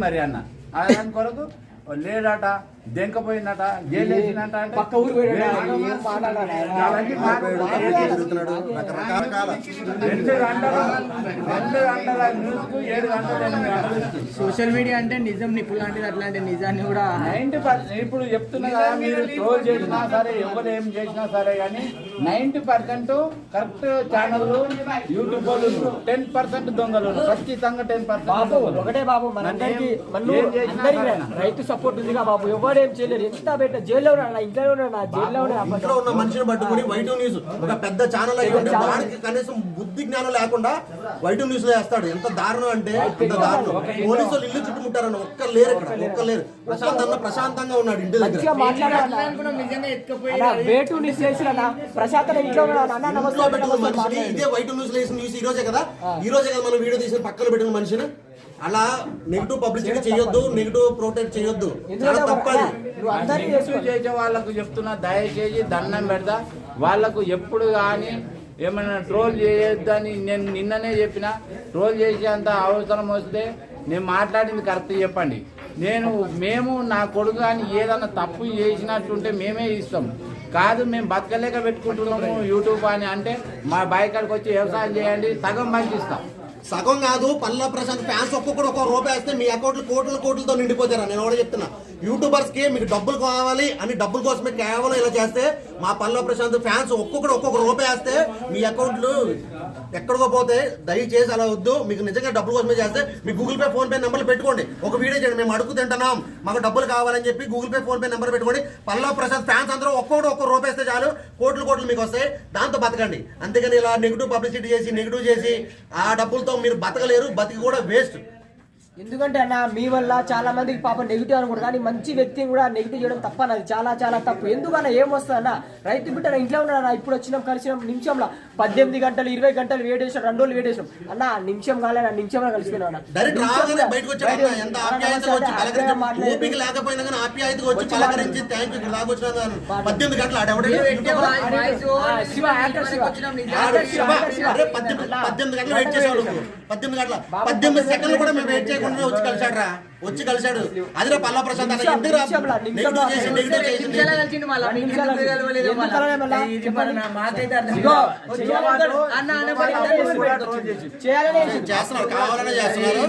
మరి అన్న ఆ దాని కొరకు లేడట దెంకపోయిందట పక్క ఊరు. సోషల్ మీడియా అంటే నిజం నిప్పు లాంటిది అట్లాంటి నిజాన్ని కూడా నైన్టీ పర్సెంట్ ఇప్పుడు చెప్తున్నా కదా మీరు ట్రోల్ చేసినా సరే ఎవరు ఏం చేసినా సరే కానీ ninety percent correct channel YouTube వాళ్ళు టెన్ పర్సెంట్ దొంగలు ఖచ్చితంగా టెన్ బాబు పర్సెంట్ ఒకటే బాబు మనందరికి మన. రైతు సపోర్ట్ ఉందిగా బాబు. ఎవడేం చేయలేరు ఎంత పెట్ట జైల్లో ఉన్నా ఇంట్లో ఉన్నా జైల్లో ఇంట్లో ఉన్న మనిషిని పట్టుకుని వైట్ న్యూస్ ఒక పెద్ద ఛానల్ అయి ఉంటే వాడికి కనీసం బుద్ధి జ్ఞానం లేకుండా వైట్ న్యూస్లో వేస్తాడు. ఎంత దారుణం అంటే ఎంత దారుణం. పోలీసులు ఇల్లు చుట్టుముట్టారన్న ఒక్క లేరు ఇక్కడ ఒక్క లేరు. ప్రశాంత్ అన్న ప్రశాంతంగా ఉన్నాడు ఇంటి దగ్గర. వేటు న్యూస్ చేసిన ప్రశాంత్ అన్న ఇంట్లో ఉన్నాడు. ఇదే వైట్ న్యూస్లో వేసిన న్యూస్ ఈ రోజే కదా? ఈ రోజే కదా మనం వీడియో తీసిన పక్కన పెట్టిన మనిషిని? అలా నెగిటివ్ పబ్లిసిటీ చేయొద్దు నెగిటివ్ ప్రొటెక్ట్ చేయొద్దు. చాలా ఎందుకంటే తప్పది చేసే వాళ్ళకు చెప్తున్నా దయచేసి దండం పెడతా. వాళ్ళకు ఎప్పుడు కానీ ఏమైనా ట్రోల్ చేయొద్దని నేను నిన్ననే చెప్పిన. ట్రోల్ చేసేంత అవసరం వస్తే నేను మాట్లాడింది కరెక్ట్ చెప్పండి. నేను మేము నా కొడుకు కానీ ఏదైనా తప్పు చేసినట్టుంటే మేమే ఇస్తాం. కాదు మేము బతకలేక పెట్టుకుంటున్నాము యూట్యూబ్ అని అంటే మా బాయ్ కాడికి వచ్చి వ్యవసాయం చేయండి సగం పంచిస్తాం సగం కాదు పల్ల ప్రశాంత్ ఫ్యాన్స్ ఒక్కొక్కడు ఒక్కొక్క రూపాయి వేస్తే మీ అకౌంట్లు కోట్ల కోట్లతో నిండిపోతారా నేను కూడా చెప్తున్నా. యూట్యూబర్స్కి మీకు డబ్బులు కావాలి అని డబ్బుల కోసమే కేవలం ఇలా చేస్తే మా పల్ల ప్రశాంత్ ఫ్యాన్స్ ఒక్కొక్కడు ఒక్కొక్క రూపాయి వేస్తే మీ అకౌంట్లు ఎక్కడికో పోతే దయచేసి అలా వద్దు. మీకు నిజంగా డబ్బుల కోసమే చేస్తే మీ గూగుల్ పే ఫోన్ పే నెంబర్లు పెట్టుకోండి. ఒక వీడియో చేయండి మేము అడుగు తింటున్నాం. మాకు డబ్బులు కావాలని చెప్పి Google Pay PhonePe number పెట్టుకోండి. పల్లా ప్రసాద్ ఫ్యాన్స్ అందరూ ఒక్కొక్కటి ఒక్క రూపేస్తే చాలు. కోట్లు కోట్లు మీకు వస్తాయి. దాంతో బతకండి. అంతేగాని ఇలా నెగిటివ్ పబ్లిసిటీ చేసి నెగిటివ్ చేసి ఆ డబ్బులతో మీరు బతకలేరు. బతికి కూడా వేస్ట్. ఎందుకంటే అన్న మీ వల్ల చాలా మందికి పాపం నెగిటివ్ అనుకుంటారు కానీ మంచి వ్యక్తిని కూడా నెగిటివ్ చేయడం తప్ప అది చాలా చాలా తప్పు. ఎందుకన్నా ఏం వస్తుందన్న రైతు బిడ్డ ఇంట్లో ఉన్నాడు ఇప్పుడు వచ్చినాం కలిసినాం నిమిషంలో పద్దెనిమిది గంటలు ఇరవై గంటలు వేడి వేసాం రెండు రోజులు వేడి వేసాం అన్న నిమిషం కాలే నా నిమిషంలో కలిసిపోయినా అన్న. డైరెక్ట్ నిమిషం వచ్చిన పద్దెనిమిది గంటలు పద్దెనిమిది పద్దెనిమిది గంటలు వెయిట్ చేసాడు పద్దెనిమిది గంటల పద్దెనిమిది సెకండ్లు కూడా మేము వెయిట్ చేయకుండా వచ్చి కలిసాడు రా వచ్చి కలిసాడు అదిరా పల్లా అన్న. రా నెగిటివ్ చేసి నెగిటివ్ చేసి నిమిషాలు ఎందుకు చేస్తున్నారు కావాలనే చేస్తున్నారు.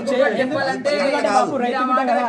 కదా.